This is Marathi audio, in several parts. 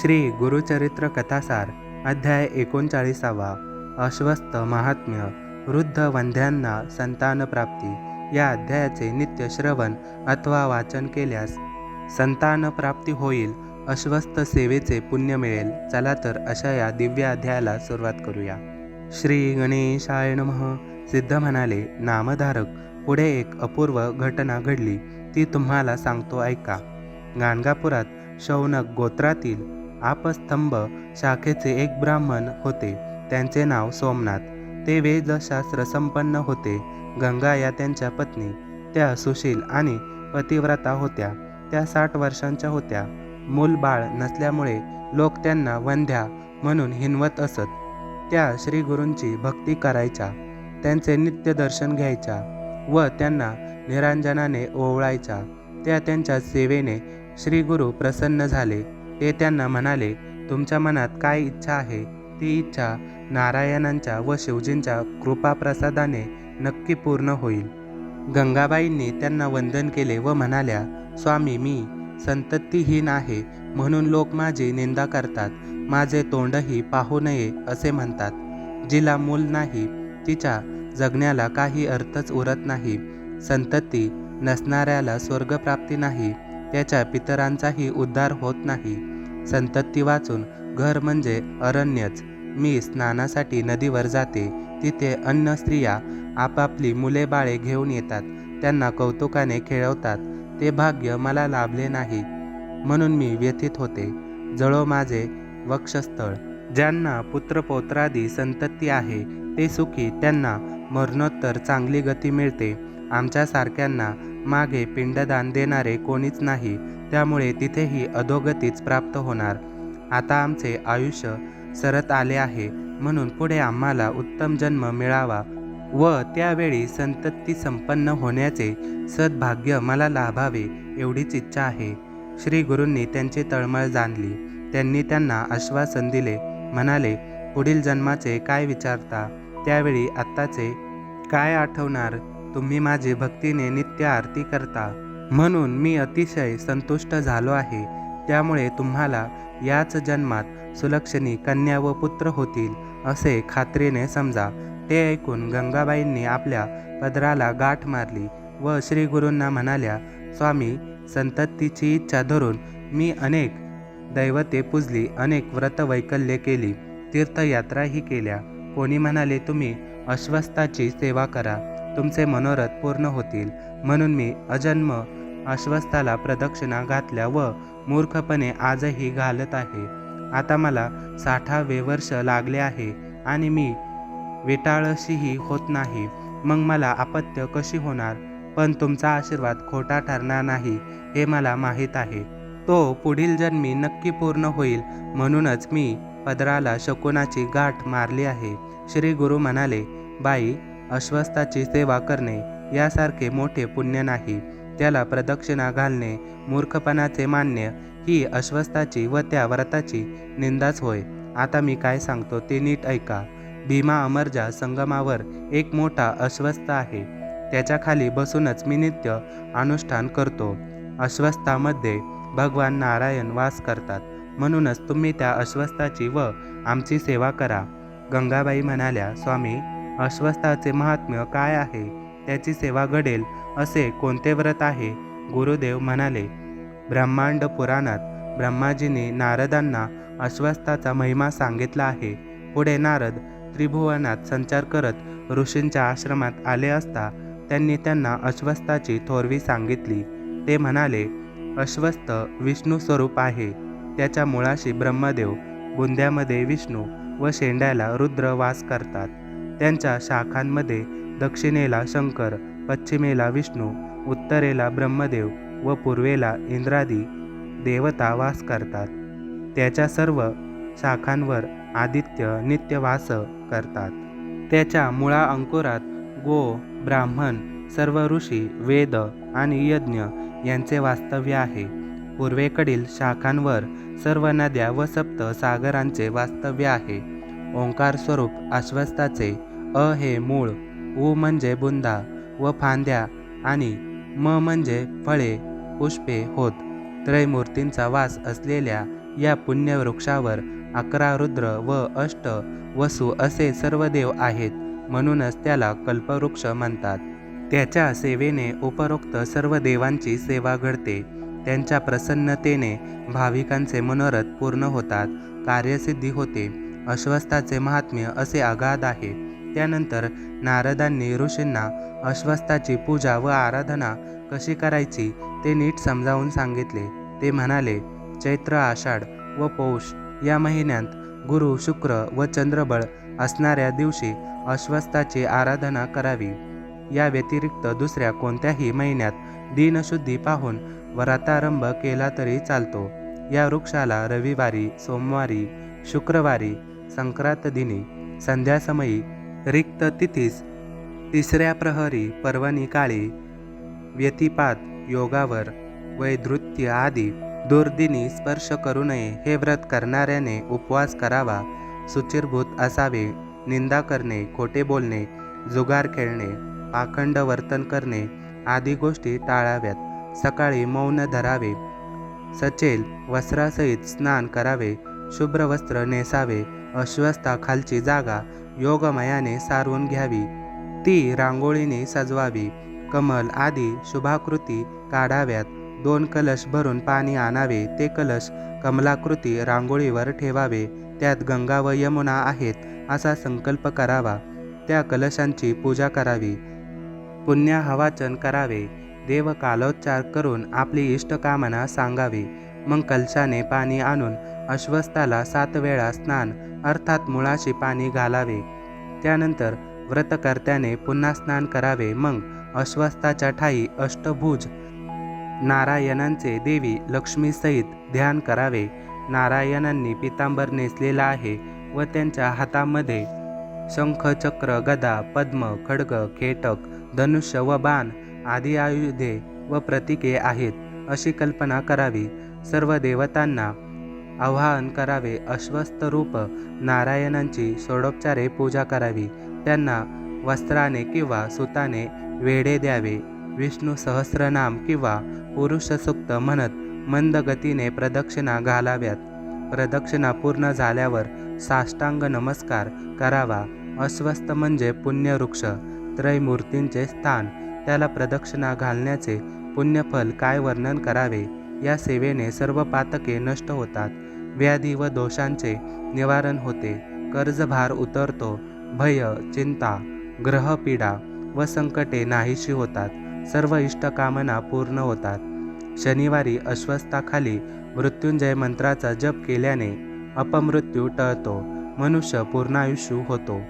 श्री गुरुचरित्र कथासार अध्याय एकोणचाळीसावा अश्वस्थ महात्म्य वृद्ध वंध्यांना संतानप्राप्ती. या अध्यायाचे नित्य श्रवण अथवा वाचन केल्यास संतानप्राप्ती होईल अश्वस्थ सेवेचे पुण्य मिळेल. चला तर अशा या दिव्य अध्यायाला सुरुवात करूया. श्री गणेशाय नमः. सिद्ध म्हणाले नामधारक पुढे एक अपूर्व घटना घडली. ती तुम्हाला सांगतो ऐका. गाणगापुरात शौनक गोत्रातील आपस्तंभ शाखेचे एक ब्राह्मण होते. त्यांचे नाव सोमनाथ. ते वेदशास्त्र संपन्न होते. गंगा या त्यांच्या पत्नी त्या सुशील आणि पतिव्रता होत्या. त्या साठ वर्षांच्या होत्या. मूल बाळ नसल्यामुळे लोक त्यांना वंध्या म्हणून हिनवत असत. त्या श्रीगुरूंची भक्ती करायच्या. त्यांचे नित्य दर्शन घ्यायच्या व त्यांना निरांजनाने ओवळायच्या. त्या त्यांच्या सेवेने श्रीगुरू प्रसन्न झाले. ते त्यांना म्हणाले तुमच्या मनात काय इच्छा आहे? ती इच्छा नारायणांच्या व शिवजींच्या कृपाप्रसादाने नक्की पूर्ण होईल. गंगाबाईंनी त्यांना वंदन केले व म्हणाल्या स्वामी मी संततीहीन आहे म्हणून लोक माझी निंदा करतात. माझे तोंडही पाहू नये असे म्हणतात. जिला मूल नाही तिच्या जगण्याला काही अर्थच उरत नाही. संतती नसणाऱ्याला स्वर्गप्राप्ती नाही. त्याच्या पितरांचाही उद्धार होत नाही. संतती वाचून घर म्हणजे अरण्यच. मी स्नानासाठी नदीवर जाते. तिथे अन्न स्त्रिया आपापली मुले बाळे घेऊन येतात. त्यांना कौतुकाने खेळवतात. ते भाग्य मला लाभले नाही. म्हणून मी व्यथित होते. जळो माझे वक्षस्थळ. ज्यांना पुत्रपौत्रादी संतती आहे ते सुखी त्यांना मरणोत्तर चांगली गती मिळते. आमच्यासारख्यांना मागे पिंडदान देणारे कोणीच नाही त्यामुळे तिथेही अधोगतीच प्राप्त होणार. आता आमचे आयुष्य सरत आले आहे म्हणून पुढे आम्हाला उत्तम जन्म मिळावा व त्यावेळी संतती संपन्न होण्याचे सद्भाग्य मला लाभावे एवढीच इच्छा आहे. श्री गुरूंनी त्यांची तळमळ जाणली. त्यांनी त्यांना आश्वासन दिले. म्हणाले पुढील जन्माचे काय विचारता? त्यावेळी आत्ताचे काय आठवणार? तुम्ही माझी भक्तीने नित्य आरती करता. म्हणून मी अतिशय संतुष्ट झालो आहे. त्यामुळे तुम्हाला याच जन्मात सुलक्षणी कन्या व पुत्र होतील असे खात्रीने समजा. ते ऐकून गंगाबाईंनी आपल्या पदराला गाठ मारली व श्री गुरूंना म्हणाल्या स्वामी संततीची इच्छा धरून मी अनेक दैवते पूजली अनेक व्रतवैकल्ये केली तीर्थयात्राही केल्या. कोणी म्हणाले तुम्ही अश्वस्थाची सेवा करा. तुमचे मनोरथ पूर्ण होतील म्हणून मी अजन्म अश्वस्थाला प्रदक्षिणा घातल्या व मूर्खपणे आजही घालत आहे. आता मला साठावे वर्ष लागले आहे आणि मी विटाळशीही होत नाही. मग मला अपत्य कशी होणार? पण तुमचा आशीर्वाद खोटा ठरणार नाही हे मला माहीत आहे. तो पुढील जन्मी नक्की पूर्ण होईल म्हणूनच मी पदराला शकुनाची गाठ मारली आहे. श्री गुरु म्हणाले बाई अश्वस्थाची सेवा करणे यासारखे मोठे पुण्य नाही. त्याला प्रदक्षिणा घालणे मूर्खपणाचे मान्य ही अश्वस्थाची व त्या व्रताची निंदाच होय. आता मी काय सांगतो ते नीट ऐका. भीमा अमरजा संगमावर एक मोठा अश्वस्थ आहे. त्याच्याखाली बसूनच मी नित्य अनुष्ठान करतो. अश्वस्थामध्ये भगवान नारायण वास करतात. म्हणूनच तुम्ही त्या अश्वस्थाची व आमची सेवा करा. गंगाबाई म्हणाल्या स्वामी अश्वस्थाचे महात्म्य काय आहे? त्याची सेवा घडेल असे कोणते व्रत आहे? गुरुदेव म्हणाले ब्रह्मांड पुराणात ब्रह्माजीने नारदांना अश्वस्थाचा महिमा सांगितला आहे. पुढे नारद त्रिभुवनात संचार करत ऋषींच्या आश्रमात आले असता त्यांनी त्यांना अश्वस्थाची थोरवी सांगितली. ते म्हणाले अश्वस्थ विष्णू स्वरूप आहे. त्याच्या मुळाशी ब्रह्मदेव बुंद्यामध्ये विष्णू व शेंड्याला रुद्र वास करतात. त्यांच्या शाखांमध्ये दक्षिणेला शंकर पश्चिमेला विष्णू उत्तरेला ब्रह्मदेव व पूर्वेला इंद्रादी देवता वास करतात. त्याच्या सर्व शाखांवर आदित्य नित्य वास करतात. त्याच्या मुळा अंकुरात गो ब्राह्मण सर्व ऋषी वेद आणि यज्ञ यांचे वास्तव्य आहे. पूर्वेकडील शाखांवर सर्व नद्या व सप्त सागरांचे वास्तव्य आहे. ओंकार स्वरूप आश्वस्ताचे अ हे मूळ उ म्हणजे बुंदा व फांद्या आणि म म्हणजे फळे पुष्पे होत. त्रयमूर्तींचा वास असलेल्या या पुण्यवृक्षावर अकरा रुद्र व अष्ट वसु असे सर्व देव आहेत म्हणूनच त्याला कल्पवृक्ष म्हणतात. त्याच्या सेवेने उपरोक्त सर्व देवांची सेवा घडते. त्यांच्या प्रसन्नतेने भाविकांचे मनोरथ पूर्ण होतात कार्यसिद्धी होते. अश्वस्थाचे महात्म्य असे आघात आहे. त्यानंतर नारदांनी ऋषींना अश्वस्थाची पूजा व आराधना कशी करायची ते नीट समजावून सांगितले. ते म्हणाले चैत्र आषाढ व पौष या महिन्यात गुरु शुक्र व चंद्रबळ असणाऱ्या दिवशी अश्वस्थाची आराधना करावी. या व्यतिरिक्त दुसऱ्या कोणत्याही महिन्यात दिनशुद्धी पाहून व्रतारंभ केला तरी चालतो. या वृक्षाला रविवारी सोमवारी शुक्रवारी संक्रांत दिनी संध्यासमयी रिक्त तिथीस तिसऱ्या प्रहरी पर्वणी काळी व्यतिपात योगावर वैधृत्य आदी दुर्दिनी स्पर्श करू नये हे व्रत करणाऱ्याने उपवास करावा सुचिरभूत असावे निंदा करणे खोटे बोलणे जुगार खेळणे पाखंड वर्तन करणे आदी गोष्टी टाळाव्यात. सकाळी मौन धरावे सचेल वस्त्रासहित स्नान करावे शुभ्र वस्त्र नेसावे अश्वस्थाखालची जागा योगमयाने सारवून घ्यावी. ती रांगोळीने सजवावी. कमल आदी शुभाकृती काढाव्यात. दोन कलश भरून पाणी आणावे. ते कलश कमलाकृती रांगोळीवर ठेवावे. त्यात गंगा व यमुना आहेत असा संकल्प करावा. त्या कलशांची पूजा करावी. पुण्या हवाचन करावे. देव कालोच्चार करून आपली इष्टकामना सांगावी. मग कलशाने पाणी आणून अश्वस्थाला सात वेळा स्नान अर्थात मुळाशी पाणी घालावे. त्यानंतर व्रतकर्त्याने पुन्हा स्नान करावे मग अश्वस्थाच्या ठाई अष्टभुज. नारायणांचे देवी लक्ष्मीसहित ध्यान करावे. नारायणांनी पितांबर नेसलेला आहे व त्यांच्या हातामध्ये शंख चक्र गदा पद्म खड्ग खेटक धनुष्य व बाण आदी आयुधे व प्रतीके आहेत अशी कल्पना करावी. सर्व देवतांना आवाहन करावे. अश्वस्थ रूप नारायणांची षोडोपचारे पूजा करावी. त्यांना वस्त्राने किंवा सुताने वेढे द्यावे. विष्णू सहस्रनाम किंवा पुरुष सुक्त म्हणत मंद गतीने प्रदक्षिणा घालाव्यात. प्रदक्षिणा पूर्ण झाल्यावर साष्टांग नमस्कार करावा. अस्वस्थ म्हणजे पुण्यवृक्ष त्रयमूर्तींचे स्थान. त्याला प्रदक्षिणा घालण्याचे पुण्यफल काय वर्णन करावे? या सेवेने सर्व पातके नष्ट होतात. व्याधी व दोषांचे निवारण होते. कर्जभार उतरतो. भय चिंता ग्रहपीडा व संकटे नाहीशी होतात. सर्व इष्टकामना पूर्ण होतात. शनिवारी अश्वस्थाखाली मृत्युंजय मंत्राचा जप केल्याने अपमृत्यू टळतो. मनुष्य पूर्णायुष्य होतो.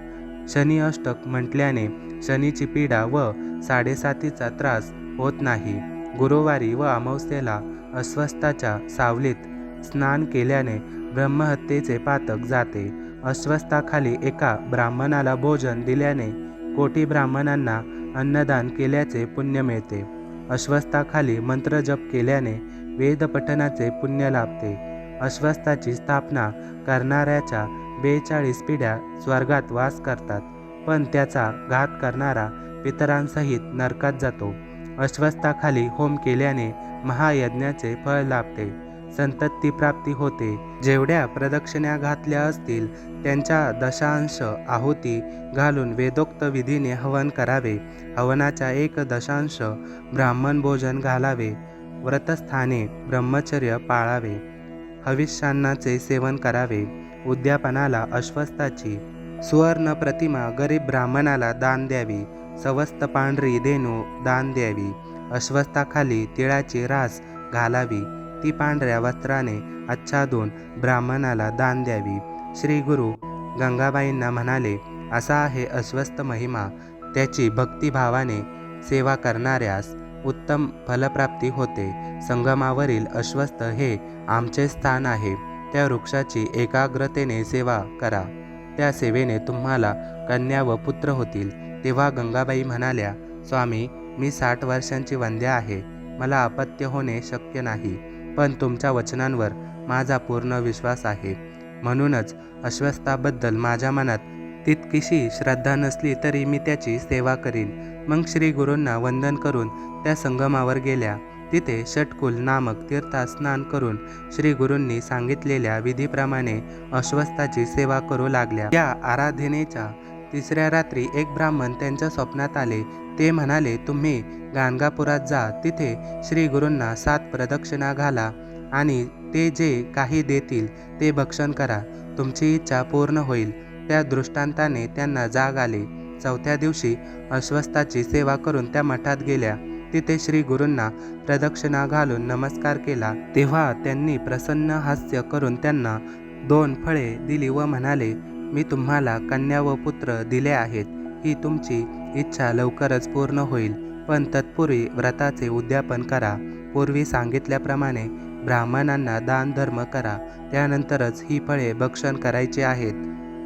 शनी अष्टक म्हटल्याने शनीची पीडा व साडेसातीचा त्रास होत नाही. गुरुवारी व अमावस्येला अस्वस्थाच्या सावलीत स्नान केल्याने ब्रह्महत्येचे पातक जाते. अस्वस्थाखाली एका ब्राह्मणाला भोजन दिल्याने कोटी ब्राह्मणांना अन्नदान केल्याचे पुण्य मिळते. अस्वस्थाखाली मंत्रजप केल्याने वेदपठनाचे पुण्य लाभते. अस्वस्थाची स्थापना करणाऱ्याच्या बेचाळीस पिढ्या स्वर्गात वास करतात पण त्याचा घात करणारा पितरांसहित नरकात जातो. अश्वस्थाखाली होम केल्याने महायज्ञाचे फळ लाभते. संतती प्राप्ती होते. जेवढ्या प्रदक्षिण्या घातल्या असतील त्यांच्या दशांश आहुती घालून वेदोक्त विधीने हवन करावे. हवनाच्या एक दशांश ब्राह्मण भोजन घालावे. व्रतस्थाने ब्रह्मचर्य पाळावे. हविष्यान्नाचे सेवन करावे. उद्यापनाला अश्वस्थाची सुवर्ण प्रतिमा गरीब ब्राह्मणाला दान द्यावी. सवस्त पांढरी देणू दान द्यावी. अश्वस्थाखाली तिळाची रास घालावी. ती पांढऱ्या वस्त्राने आच्छादून ब्राह्मणाला दान द्यावी. श्री गुरु गंगाबाईंना म्हणाले असा आहे अस्वस्थ महिमा. त्याची भक्तिभावाने सेवा करणाऱ्यास उत्तम फलप्राप्ती होते. संगमावरील अश्वस्थ हे आमचे स्थान आहे. त्या वृक्षाची एकाग्रतेने सेवा करा. त्या सेवेने तुम्हाला कन्या व पुत्र होतील. तेव्हा गंगाबाई म्हणाल्या स्वामी मी साठ वर्षांची वंद्या आहे. मला अपत्य होणे शक्य नाही पण तुमच्या वचनांवर माझा पूर्ण विश्वास आहे. म्हणूनच अश्वस्थाबद्दल माझ्या मनात तितकीशी श्रद्धा नसली तरी मी त्याची सेवा करीन. मग श्री गुरूंना वंदन करून त्या संगमावर गेल्या. तिथे षटकुल नामक तीर्थात स्नान करून श्री गुरूंनी सांगितलेल्या विधीप्रमाणे अश्वस्थाची सेवा करू लागल्या. या आराधनेच्या तिसऱ्या रात्री एक ब्राह्मण त्यांच्या स्वप्नात आले. ते म्हणाले तुम्ही गाणगापुरात जा. तिथे श्री गुरूंना सात प्रदक्षिणा घाला आणि ते जे काही देतील ते भक्षण करा. तुमची इच्छा पूर्ण होईल. त्या दृष्टांताने त्यांना जाग आले. चौथ्या दिवशी अश्वस्थाची सेवा करून त्या मठात गेल्या. तिथे श्री गुरूंना प्रदक्षिणा घालून नमस्कार केला. तेव्हा त्यांनी प्रसन्न हास्य करून त्यांना दोन फळे दिली व म्हणाले मी तुम्हाला कन्या व पुत्र दिले आहेत. ही तुमची इच्छा लवकरच पूर्ण होईल. पण तत्पूर्वी व्रताचे उद्यापन करा. पूर्वी सांगितल्याप्रमाणे ब्राह्मणांना दान धर्म करा. त्यानंतरच ही फळे भक्षण करायची आहेत.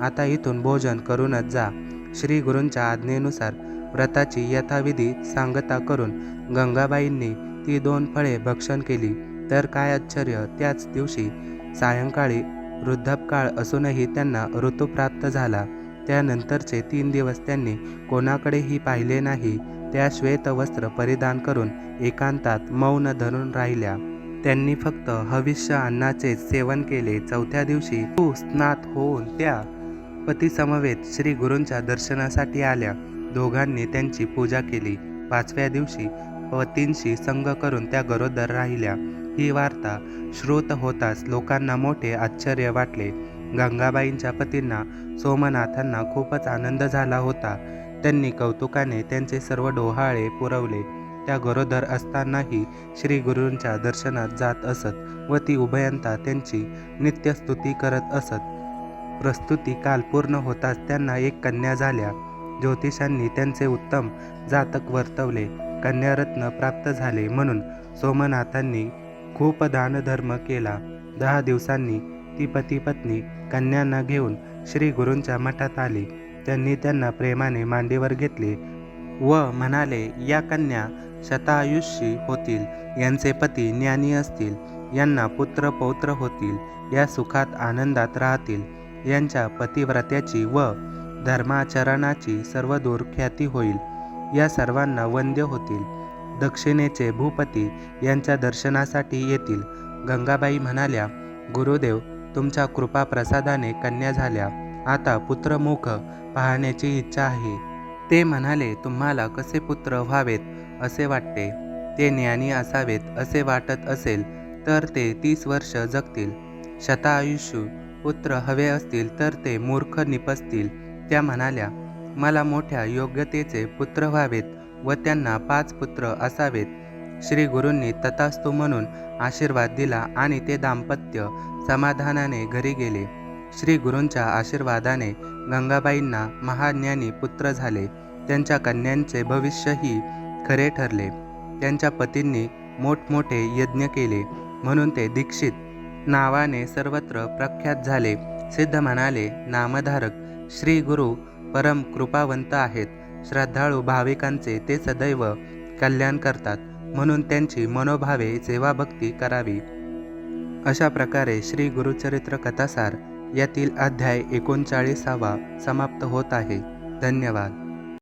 आता इथून भोजन करूनच जा. श्री गुरूंच्या आज्ञेनुसार व्रताची यथाविधी सांगता करून गंगाबाईंनी ती दोन फळे भक्षण केली. तर काय आश्चर्य त्याच दिवशी सायंकाळी वृद्धापकाळ असूनही त्यांना ऋतू प्राप्त झाला. त्यानंतरचे तीन दिवस त्यांनी कोणाकडेही पाहिले नाही. त्या श्वेत वस्त्र परिधान करून एकांतात मौन धरून राहिल्या. त्यांनी फक्त हविष्य अन्नाचे सेवन केले. चौथ्या दिवशी तू स्नात होऊन त्या पतीसमवेत श्री गुरूंच्या दर्शनासाठी आल्या. दोघांनी त्यांची पूजा केली. पाचव्या दिवशी पतींशी संग करून त्या गरोदर राहिल्या. ही वार्ता श्रोत होताच लोकांना मोठे आश्चर्य वाटले. गंगाबाईंच्या पतींना सोमनाथांना खूपच आनंद झाला होता. त्यांनी कौतुकाने त्यांचे सर्व डोहाळे पुरवले. त्या गरोदर असतानाही श्री गुरूंच्या दर्शनात जात असत व ती उभयंता त्यांची नित्यस्तुती करत असत. प्रस्तुती काल पूर्ण होताच त्यांना एक कन्या झाल्या. ज्योतिषांनी त्यांचे उत्तम जातक वर्तवले. कन्यारत्न प्राप्त झाले म्हणून सोमनाथांनी खूप दानधर्म केला. दहा दिवसांनी ती पती पत्नी कन्यांना घेऊन श्री गुरूंच्या मठात आली. त्यांनी त्यांना प्रेमाने मांडीवर घेतले व म्हणाले या कन्या शतायुष्यी होतील. यांचे पती ज्ञानी असतील. यांना पुत्र पौत्र होतील. या सुखात आनंदात राहतील. यांच्या पतिव्रत्याची व धर्माचरणाची सर्वदूर ख्याती होईल. या सर्वांना वंद्य होतील. दक्षिणेचे भूपती यांच्या दर्शनासाठी येतील. गंगाबाई म्हणाल्या गुरुदेव तुमच्या कृपा प्रसादाने कन्या झाल्या. आता पुत्रमुख पाहण्याची इच्छा आहे. ते म्हणाले तुम्हाला कसे पुत्र व्हावेत असे वाटते? ते ज्ञानी असावेत असे वाटत असेल तर ते तीस वर्ष जगतील. शतायुष्य पुत्र हवे असतील तर ते मूर्ख निपसतील. त्या म्हणाल्या मला मोठ्या योग्यतेचे पुत्र व्हावेत. व त्यांना पाच पुत्र असावेत. श्री गुरूंनी तथास्तु म्हणून आशीर्वाद दिला आणि ते दाम्पत्य समाधानाने घरी गेले. श्री गुरूंच्या आशीर्वादाने गंगाबाईंना महाज्ञानी पुत्र झाले. त्यांच्या कन्यांचे भविष्यही खरे ठरले. त्यांच्या पतींनी मोठमोठे यज्ञ केले. म्हणून ते दीक्षित नावाने सर्वत्र प्रख्यात झाले. सिद्ध म्हणाले नामधारक श्री गुरु परम कृपावंत आहेत. श्रद्धाळू भाविकांचे ते सदैव कल्याण करतात म्हणून त्यांची मनोभावे सेवाभक्ती करावी. अशा प्रकारे श्री गुरुचरित्र कथासार यातील अध्याय एकोणचाळीसावा समाप्त होत आहे. धन्यवाद.